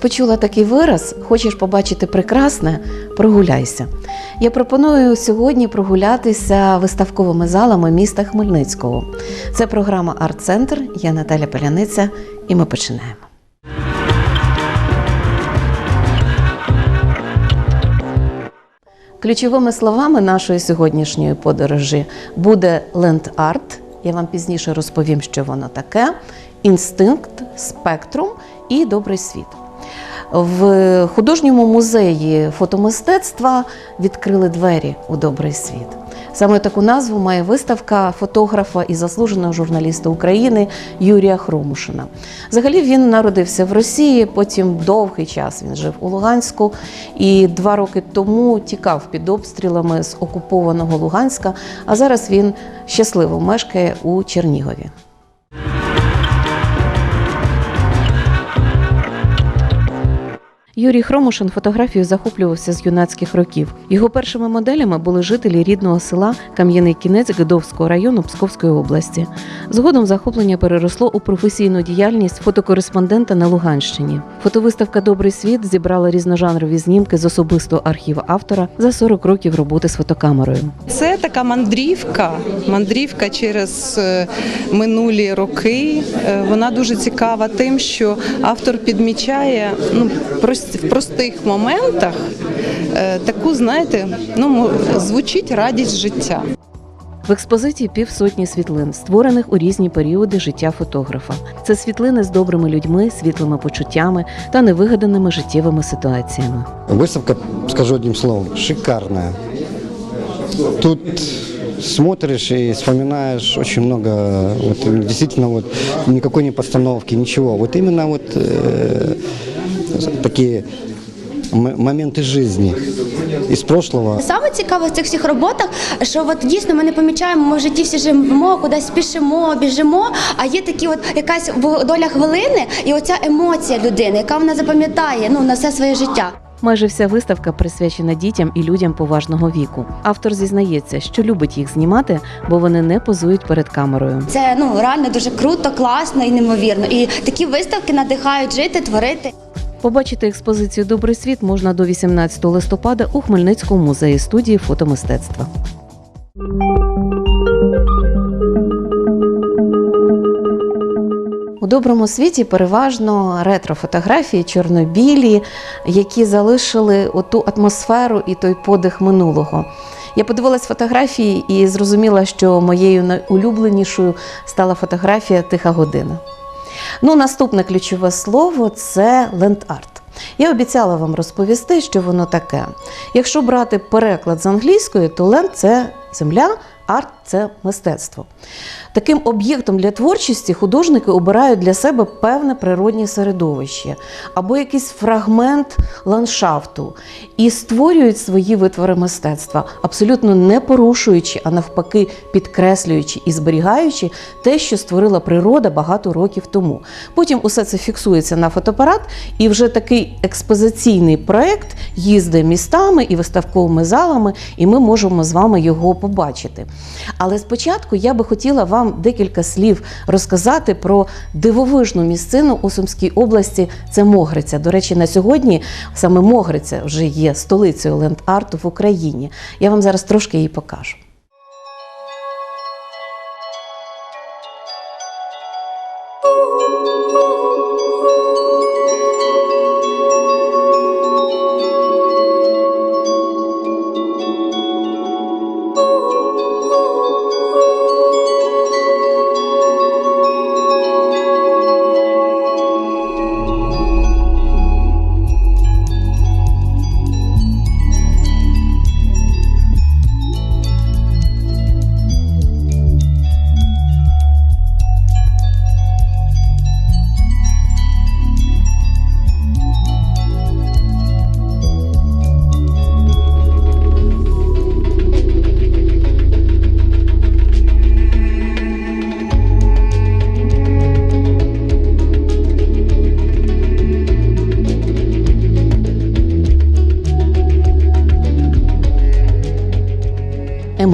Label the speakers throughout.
Speaker 1: Почула такий вираз: хочеш побачити прекрасне, прогуляйся. Я пропоную сьогодні прогулятися виставковими залами міста Хмельницького. Це програма Арт-Центр. Я Наталя Поляниця, і ми починаємо. Ключовими словами нашої сьогоднішньої подорожі буде ленд-арт. Я вам пізніше розповім, що воно таке: інстинкт, спектрум і добрий світ. В художньому музеї фотомистецтва відкрили двері у добрий світ. Саме таку назву має виставка фотографа і заслуженого журналіста України Юрія Хромушина. Взагалі він народився в Росії, потім довгий час він жив у Луганську і два роки тому тікав під обстрілами з окупованого Луганська. А зараз він щасливо мешкає у Чернігові. Юрій Хромушин фотографією захоплювався з юнацьких років. Його першими моделями були жителі рідного села Кам'яний Кінець Гидовського району Псковської області. Згодом захоплення переросло у професійну діяльність фотокореспондента на Луганщині. Фотовиставка Добрий світ зібрала різножанрові знімки з особистого архіву автора за 40 років роботи з фотокамерою.
Speaker 2: Це така мандрівка, мандрівка через е, минулі роки. Е, Вона дуже цікава тим, що автор підмічає ну, прос- в простих моментах е, таку, знаєте, ну, звучить радість життя.
Speaker 1: В експозиції півсотні світлин, створених у різні періоди життя фотографа. Це світлини з добрими людьми, світлими почуттями та невигаданими життєвими ситуаціями.
Speaker 3: Выставка, скажу одним словом, шикарная. Тут смотришь и вспоминаешь очень много, вот действительно вот никакой не постановки, ничего. Вот именно вот э, такие м- моменты жизни из прошлого.
Speaker 4: Саме цікаве в цих всіх роботах, що от дійсно ми не помічаємо, ми в житті всі живемо, кудись спішимо, біжимо. А є такі, от якась доля хвилини, і оця емоція людини, яка вона запам'ятає ну на все своє життя.
Speaker 1: Майже вся виставка присвячена дітям і людям поважного віку. Автор зізнається, що любить їх знімати, бо вони не позують перед камерою.
Speaker 4: Це ну реально дуже круто, класно і неймовірно. І такі виставки надихають жити, творити.
Speaker 1: Побачити експозицію Добрий світ можна до 18 листопада у Хмельницькому музеї студії фотомистецтва. У доброму світі переважно ретро-фотографії, чорно-білі, які залишили оту атмосферу і той подих минулого. Я подивилась фотографії і зрозуміла, що моєю найулюбленішою стала фотографія Тиха година. Ну, наступне ключове слово це ленд-арт. Я обіцяла вам розповісти, що воно таке. Якщо брати переклад з англійської, то ленд це земля, арт це мистецтво. Таким об'єктом для творчості художники обирають для себе певне природнє середовище або якийсь фрагмент ландшафту і створюють свої витвори мистецтва, абсолютно не порушуючи, а навпаки, підкреслюючи і зберігаючи те, що створила природа багато років тому. Потім усе це фіксується на фотоапарат, і вже такий експозиційний проект їздить містами і виставковими залами, і ми можемо з вами його побачити. Але спочатку я би хотіла вам декілька слів розказати про дивовижну місцину у Сумській області. Це Могриця. До речі, на сьогодні саме Могриця вже є столицею ленд-арту в Україні. Я вам зараз трошки її покажу.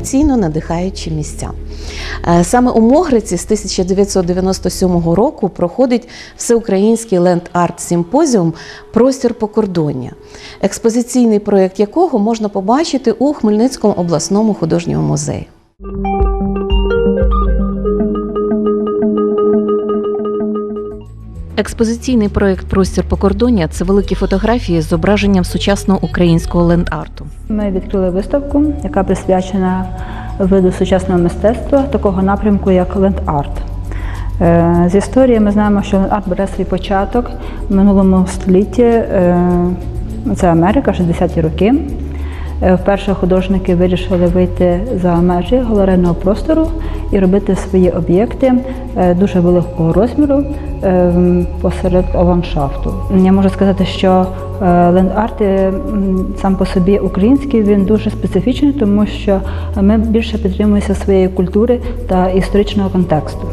Speaker 1: Емоційно надихаючі місця. Е, Саме у Могриці з 1997 року проходить всеукраїнський ленд-арт симпозіум Простір покордоння, експозиційний проєкт якого можна побачити у Хмельницькому обласному художньому музеї. Експозиційний проєкт Простір покордоння це великі фотографії з зображенням сучасного українського ленд-арту.
Speaker 5: Ми відкрили виставку, яка присвячена виду сучасного мистецтва, такого напрямку, як ленд-арт. Е, З історії ми знаємо, що ленд-арт бере свій початок в минулому столітті. е, Це Америка, 60-ті роки. Е, Вперше художники вирішили вийти за межі галерейного простору і робити свої об'єкти е, дуже великого розміру е, посеред ландшафту. Я можу сказати, що ленд-арт сам по собі український, він дуже специфічний, тому що ми більше підтримуємося своєї культури та історичного контексту.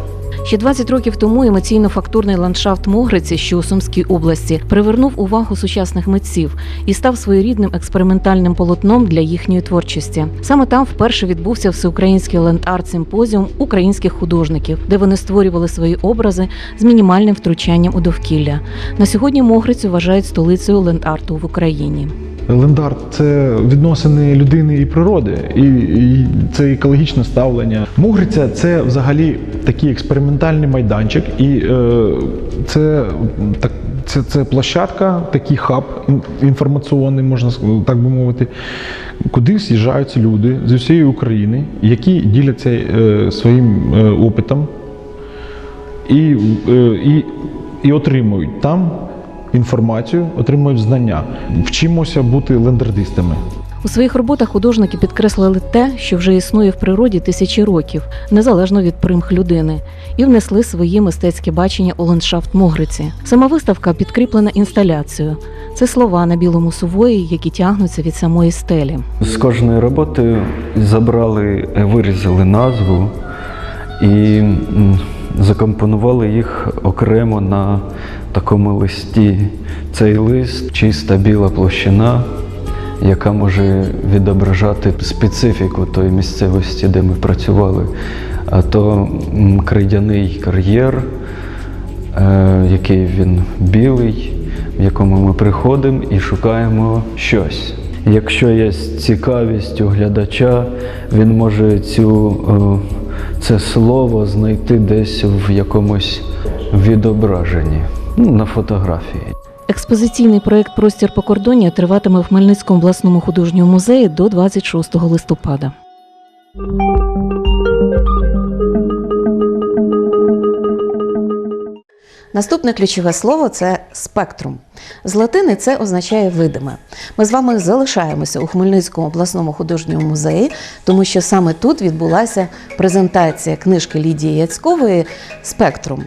Speaker 1: Ще 20 років тому емоційно-фактурний ландшафт Могриці, що у Сумській області, привернув увагу сучасних митців і став своєрідним експериментальним полотном для їхньої творчості. Саме там вперше відбувся всеукраїнський ленд-арт симпозіум українських художників, де вони створювали свої образи з мінімальним втручанням у довкілля. На сьогодні Могрицю вважають столицею ленд-арту в Україні.
Speaker 6: Лендарт це відносини людини і природи, і, і це екологічне ставлення. Мугриця це взагалі такий експериментальний майданчик, і е, це так. Це, це площадка, такий хаб ін- інформаційний, можна так би мовити, куди з'їжджаються люди з усієї України, які діляться е, своїм е, опитом і, е, і, і отримують там інформацію, отримують знання. Вчимося бути лендардистами.
Speaker 1: У своїх роботах художники підкреслили те, що вже існує в природі тисячі років, незалежно від примх людини, і внесли свої мистецькі бачення у ландшафт Могриці. Сама виставка підкріплена інсталяцією. Це слова на білому сувої, які тягнуться від самої стелі.
Speaker 7: З кожної роботи забрали, вирізали назву і закомпонували їх окремо на такому листі. Цей лист чиста біла площина, яка може відображати специфіку тої місцевості, де ми працювали. А то крейдяний кар'єр, е, який він білий, в якому ми приходимо і шукаємо щось. Якщо є цікавість у глядача, він може цю, е, це слово знайти десь в якомусь відображенні, ну, на фотографії.
Speaker 1: Експозиційний проект Простір покордоння триватиме в Хмельницькому обласному художньому музеї до 26 листопада. Наступне ключове слово це спектрум. З латини це означає видиме. Ми з вами залишаємося у Хмельницькому обласному художньому музеї, тому що саме тут відбулася презентація книжки Лідії Яцькової Спектрум.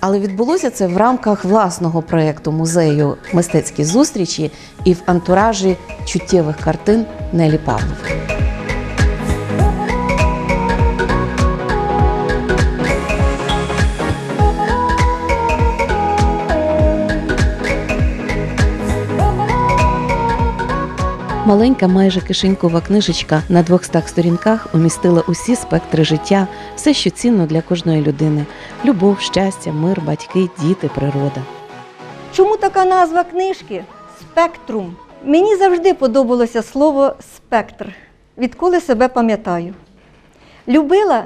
Speaker 1: Але відбулося це в рамках власного проєкту музею мистецькі зустрічі і в антуражі чуттєвих картин Нелі Павлової. Маленька, майже кишенькова книжечка на 200 сторінках умістила усі спектри життя, все, що цінно для кожної людини: любов, щастя, мир, батьки, діти, природа.
Speaker 8: Чому така назва книжки? Спектрум. Мені завжди подобалося слово спектр, відколи себе пам'ятаю. Любила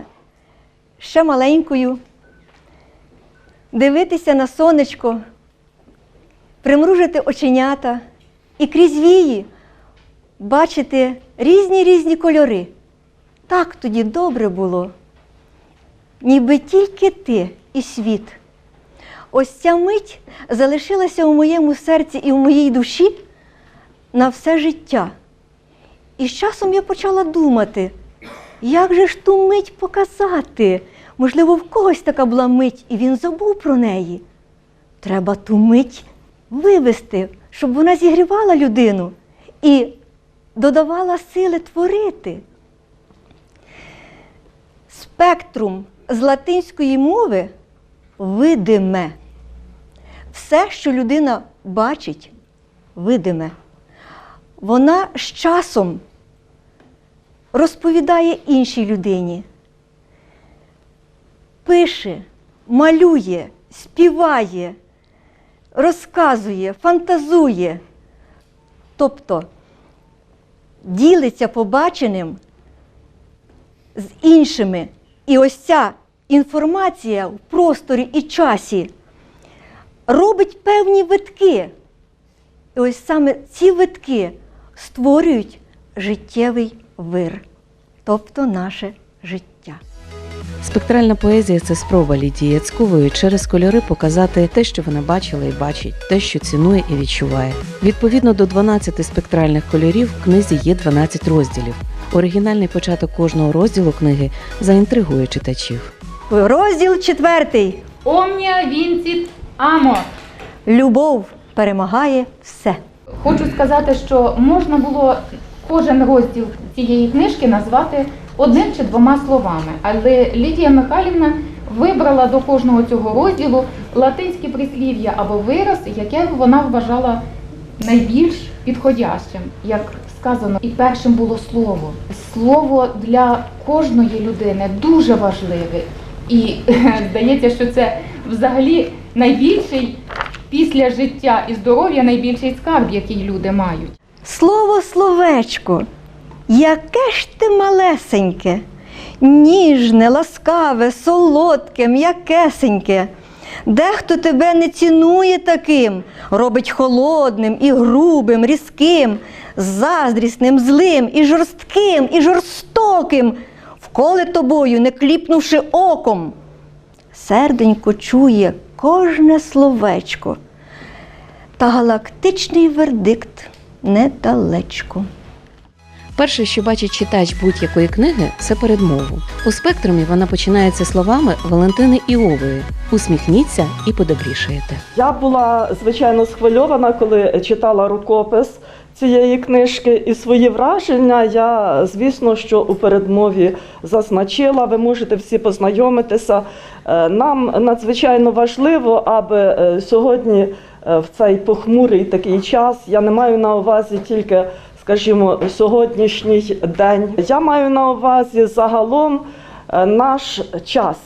Speaker 8: ще маленькою дивитися на сонечко, примружити оченята і крізь вії бачити різні різні кольори. Так тоді добре було, ніби тільки ти і світ. Ось ця мить залишилася у моєму серці і в моїй душі на все життя. І з часом я почала думати, як же ж ту мить показати? Можливо, в когось така була мить, і він забув про неї. Треба ту мить вивести, щоб вона зігрівала людину і додавала сили творити. Спектрум з латинської мови видиме. Все, що людина бачить, видиме. Вона з часом розповідає іншій людині. Пише, малює, співає, розказує, фантазує. Тобто ділиться побаченим з іншими. І ось ця інформація в просторі і часі робить певні витки. І ось саме ці витки створюють життєвий вир, тобто наше життя.
Speaker 1: Спектральна поезія це спроба Лідії Яцькової через кольори показати те, що вона бачила і бачить, те, що цінує і відчуває. Відповідно до 12 спектральних кольорів в книзі є 12 розділів. Оригінальний початок кожного розділу книги заінтригує читачів.
Speaker 8: Розділ четвертий.
Speaker 9: Омня вінціт амо.
Speaker 8: Любов перемагає все.
Speaker 9: Хочу сказати, що можна було кожен розділ цієї книжки назвати одним чи двома словами. Але Лідія Михайлівна вибрала до кожного цього розділу латинське прислів'я або вираз, яке вона вважала найбільш підходящим. Як сказано, і першим було слово. Слово для кожної людини дуже важливе. І здається, що це взагалі найбільший після життя і здоров'я найбільший скарб, який люди мають.
Speaker 8: Слово словечко. Яке ж ти малесеньке, ніжне, ласкаве, солодке, м'якесеньке. Дехто тебе не цінує таким, робить холодним і грубим, різким, заздрісним, злим і жорстким, і жорстоким, вколе тобою, не кліпнувши оком. Серденько чує кожне словечко, та галактичний вердикт недалечко.
Speaker 1: Перше, що бачить читач будь-якої книги, це передмову. У спектрумі вона починається словами Валентини Іової Усміхніться і подобрішаєте.
Speaker 10: Я була звичайно схвильована, коли читала рукопис цієї книжки, і свої враження я, звісно, що у передмові зазначила. Ви можете всі познайомитися. Е, Нам надзвичайно важливо, аби е, сьогодні, е, в цей похмурий такий час, я не маю на увазі тільки. Скажімо, сьогоднішній день. Я маю на увазі загалом е, наш час.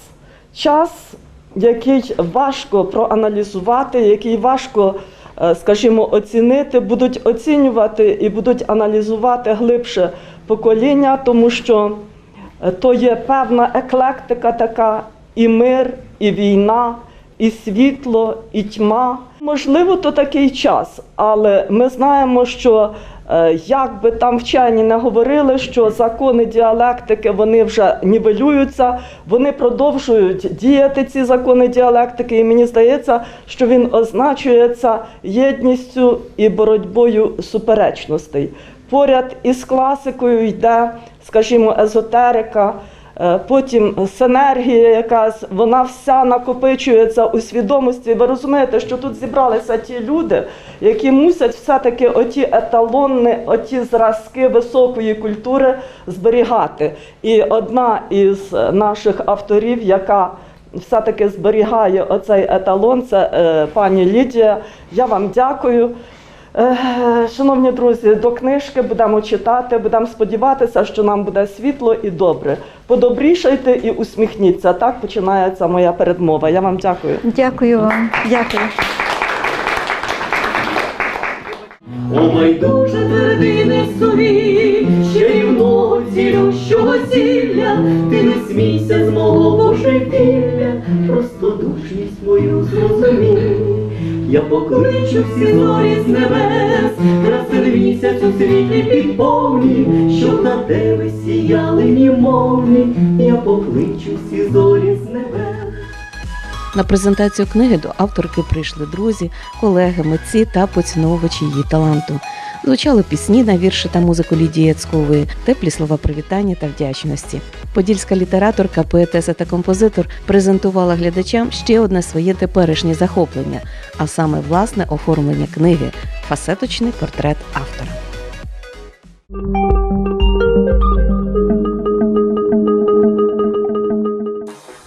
Speaker 10: Час, який важко проаналізувати, який важко, е, скажімо, оцінити, будуть оцінювати і будуть аналізувати глибше покоління, тому що е, то є певна еклектика така, і мир, і війна, і світло, і тьма. Можливо, то такий час, але ми знаємо, що е, як би там вчені не говорили, що закони діалектики вони вже нівелюються, вони продовжують діяти ці закони діалектики, і мені здається, що він означується єдністю і боротьбою суперечностей. Поряд із класикою йде, скажімо, езотерика. Е, Потім синергія якась, вона вся накопичується у свідомості. Ви розумієте, що тут зібралися ті люди, які мусять все-таки оті еталони, оті зразки високої культури зберігати. І одна із наших авторів, яка все-таки зберігає оцей еталон, це е, пані Лідія. Я вам дякую. Шановні друзі, до книжки будемо читати, будемо сподіватися, що нам буде світло і добре. Подобрішайте і усміхніться. Так починається моя передмова. Я вам дякую.
Speaker 8: Дякую вам. Дякую.
Speaker 11: О, байдуже твердине сові, чарівного цілющого зілля, ти не смійся з мого божевілля, простодушність мою зрозумій. Я покличу всі зорі з небес, красен місяць у світлі підповні, щоб на тебе сіяли німовні. Я покличу всі зорі з небес.
Speaker 1: На презентацію книги до авторки прийшли друзі, колеги, митці та поціновувачі її таланту. Звучали пісні на вірші та музику Лідії Яцькової, теплі слова привітання та вдячності. Подільська літераторка, поетеса та композитор презентувала глядачам ще одне своє теперішнє захоплення, а саме власне оформлення книги фасеточний портрет автора.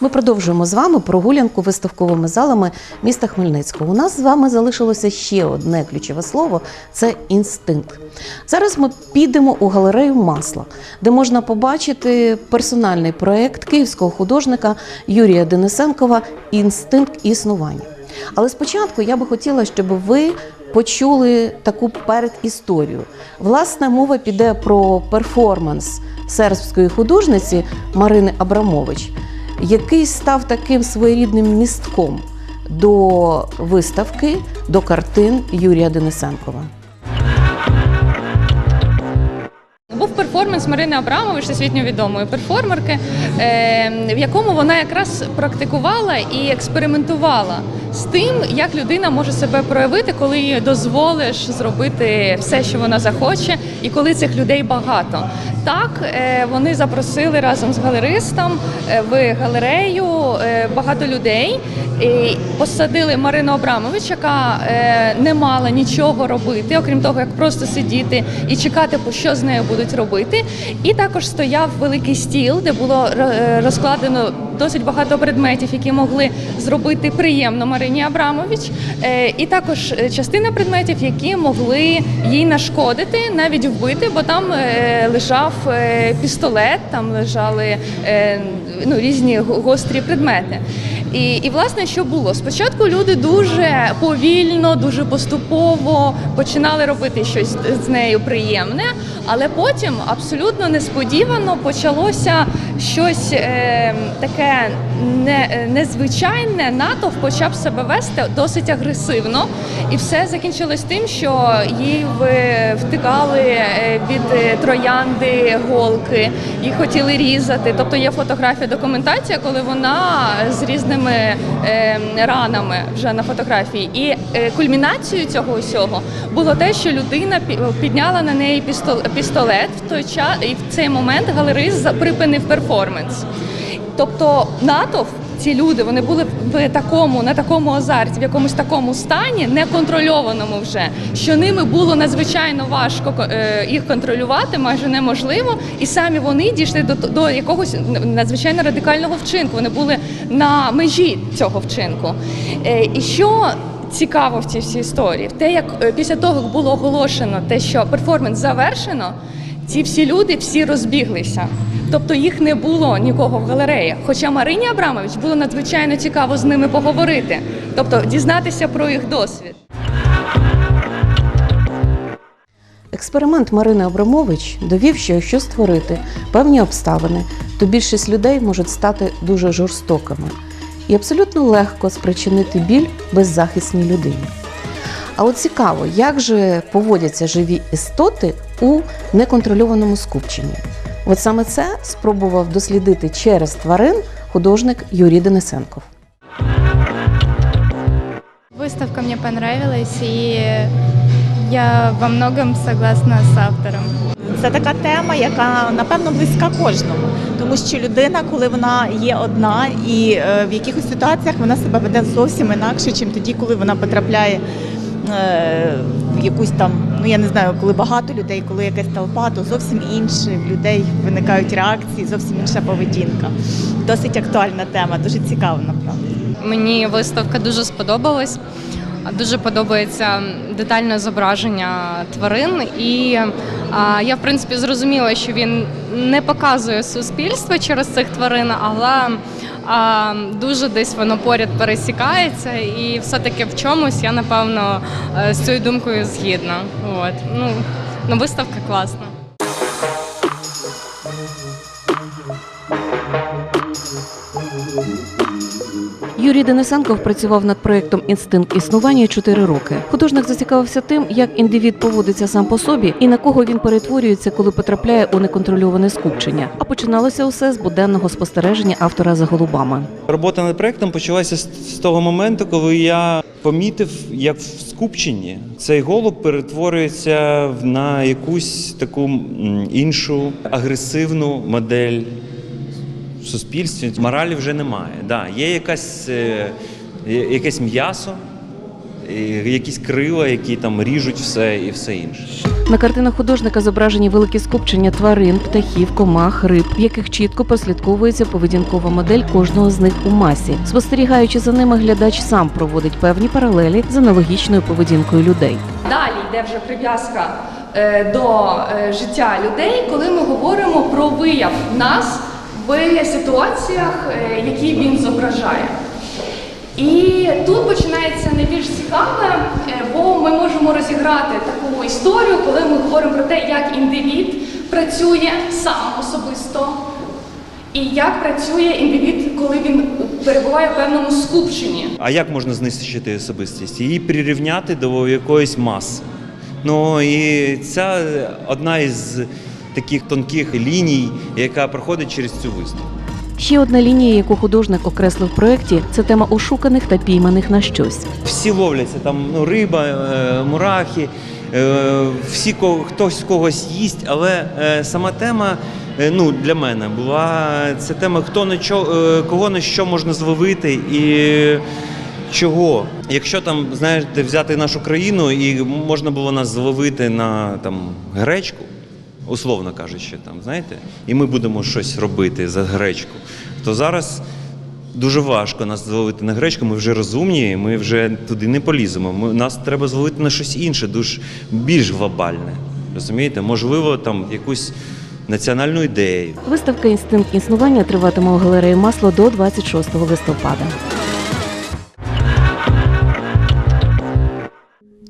Speaker 1: Ми продовжуємо з вами прогулянку виставковими залами міста Хмельницького. У нас з вами залишилося ще одне ключове слово це інстинкт. Зараз ми підемо у галерею масла, де можна побачити персональний проект київського художника Юрія Денисенкова Інстинкт існування. Але спочатку я би хотіла, щоб ви почули таку передісторію. Власне, мова піде про перформанс сербської художниці Марини Абрамович, який став таким своєрідним містком до виставки, до картин Юрія Денисенкова.
Speaker 12: Був перформанс Марини Абрамович, всесвітньо відомої перформерки, е, в якому вона якраз практикувала і експериментувала з тим, як людина може себе проявити, коли їй дозволиш зробити все, що вона захоче, і коли цих людей багато. Так е, вони запросили разом з галеристом е, в галерею е, багато людей. Посадили Марину Абрамович, яка не мала нічого робити, окрім того, як просто сидіти і чекати, що з нею будуть робити. І також стояв великий стіл, де було розкладено досить багато предметів, які могли зробити приємно Марині Абрамович. Е, і також е, частина предметів, які могли їй нашкодити, навіть вбити, бо там е, лежав пістолет, там лежали ну, різні гострі предмети. І, і власне, що було? Спочатку люди дуже повільно, дуже поступово починали робити щось з нею приємне, але потім абсолютно несподівано почалося щось е, таке не, е, незвичайне. Натовп почав себе вести досить агресивно, і все закінчилось тим, що їй втикали е, від е, троянди голки, їх хотіли різати. Тобто є фотографія, документація, коли вона з різними е, ранами вже на фотографії. І е, кульмінацією цього усього було те, що людина пі- підняла на неї пістол- пістолет в той час, і в цей момент галерист припинив перформанс. Тобто натовп, ці люди, вони були в такому, на такому азарті, в якомусь такому стані, неконтрольованому вже, що ними було надзвичайно важко е, їх контролювати, майже неможливо. І самі вони дійшли до, до якогось надзвичайно радикального вчинку. Вони були на межі цього вчинку. Е, І що цікаво в цій всій історії, те, як е, після того як було оголошено те, що перформанс завершено, ці всі люди всі розбіглися. Тобто їх не було нікого в галереях. Хоча Марині Абрамович було надзвичайно цікаво з ними поговорити, тобто дізнатися про їх досвід.
Speaker 1: Експеримент Марини Абрамович довів, що якщо створити певні обставини, то більшість людей можуть стати дуже жорстокими і абсолютно легко спричинити біль беззахисній людині. А от цікаво, як же поводяться живі істоти у неконтрольованому скупченні. От саме це спробував дослідити через тварин художник Юрій Денисенков.
Speaker 13: Выставка мне понравилась, и я во многом согласна с автором.
Speaker 14: Це така тема, яка напевно близька кожному, тому що людина, коли вона є одна, і е, в якихось ситуаціях вона себе веде зовсім інакше, ніж тоді, коли вона потрапляє е, в якусь там, ну я не знаю, коли багато людей, коли якась толпа, то зовсім інші в людей виникають реакції, зовсім інша поведінка. Досить актуальна тема, дуже цікава, направду.
Speaker 13: Мені виставка дуже сподобалась. Дуже подобається детальне зображення тварин, і а, я в принципі зрозуміла, що він не показує суспільство через цих тварин, але а, дуже десь воно поряд пересікається, і все-таки в чомусь я напевно е, з цією думкою згідна. От ну, ну виставка класна.
Speaker 1: Юрій Денисенков працював над проєктом Інстинкт існування 4 роки. Художник зацікавився тим, як індивід поводиться сам по собі і на кого він перетворюється, коли потрапляє у неконтрольоване скупчення. А починалося усе з буденного спостереження автора за голубами.
Speaker 15: Робота над проектом почалася з того моменту, коли я помітив, як в скупченні цей голуб перетворюється на якусь таку іншу агресивну модель в суспільстві. Моралі вже немає. Да, є якась, е, якесь м'ясо, якісь крила, які там ріжуть все і все інше.
Speaker 1: На картинах художника зображені великі скупчення тварин, птахів, комах, риб, в яких чітко прослідковується поведінкова модель кожного з них у масі. Спостерігаючи за ними, глядач сам проводить певні паралелі з аналогічною поведінкою людей.
Speaker 12: Далі йде вже прив'язка е, до е, життя людей, коли ми говоримо про вияв нас в ситуаціях, е, які він зображає. І тут починається найбільш цікаве, е, бо ми можемо розіграти таку історію, коли ми говоримо про те, як індивід працює сам особисто, і як працює індивід, коли він перебуває в певному скупченні.
Speaker 15: А як можна знищити особистість? Її прирівняти до якоїсь маси. Ну і це одна із таких тонких ліній, яка проходить через цю виставку.
Speaker 1: Ще одна лінія, яку художник окреслив в проєкті, це тема ошуканих та пійманих на щось.
Speaker 15: Всі ловляться там ну, риба, е, мурахи, е, всі хтось когось їсть, але е, сама тема. Ну, для мене була це тема, хто на чо, кого на що можна зловити і чого. Якщо там, знаєте, взяти нашу країну і можна було нас зловити на там гречку, условно кажучи, там, знаєте, і ми будемо щось робити за гречку, то зараз дуже важко нас зловити на гречку. Ми вже розумні, ми вже туди не поліземо. Ми, нас треба зловити на щось інше, дуже більш глобальне. Розумієте? Можливо, там якусь національну ідею.
Speaker 1: Виставка Інстинкт існування триватиме у галереї масло до 26 листопада.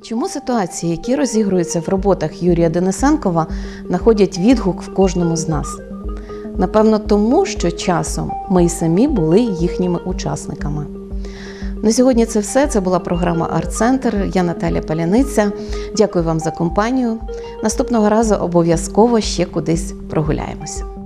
Speaker 1: Чому ситуації, які розігруються в роботах Юрія Денисенкова, знаходять відгук в кожному з нас? Напевно, тому що часом ми й самі були їхніми учасниками. На сьогодні це все. Це була програма Арт-Центр. Я Наталя Паляниця. Дякую вам за компанію. Наступного разу обов'язково ще кудись прогуляємося.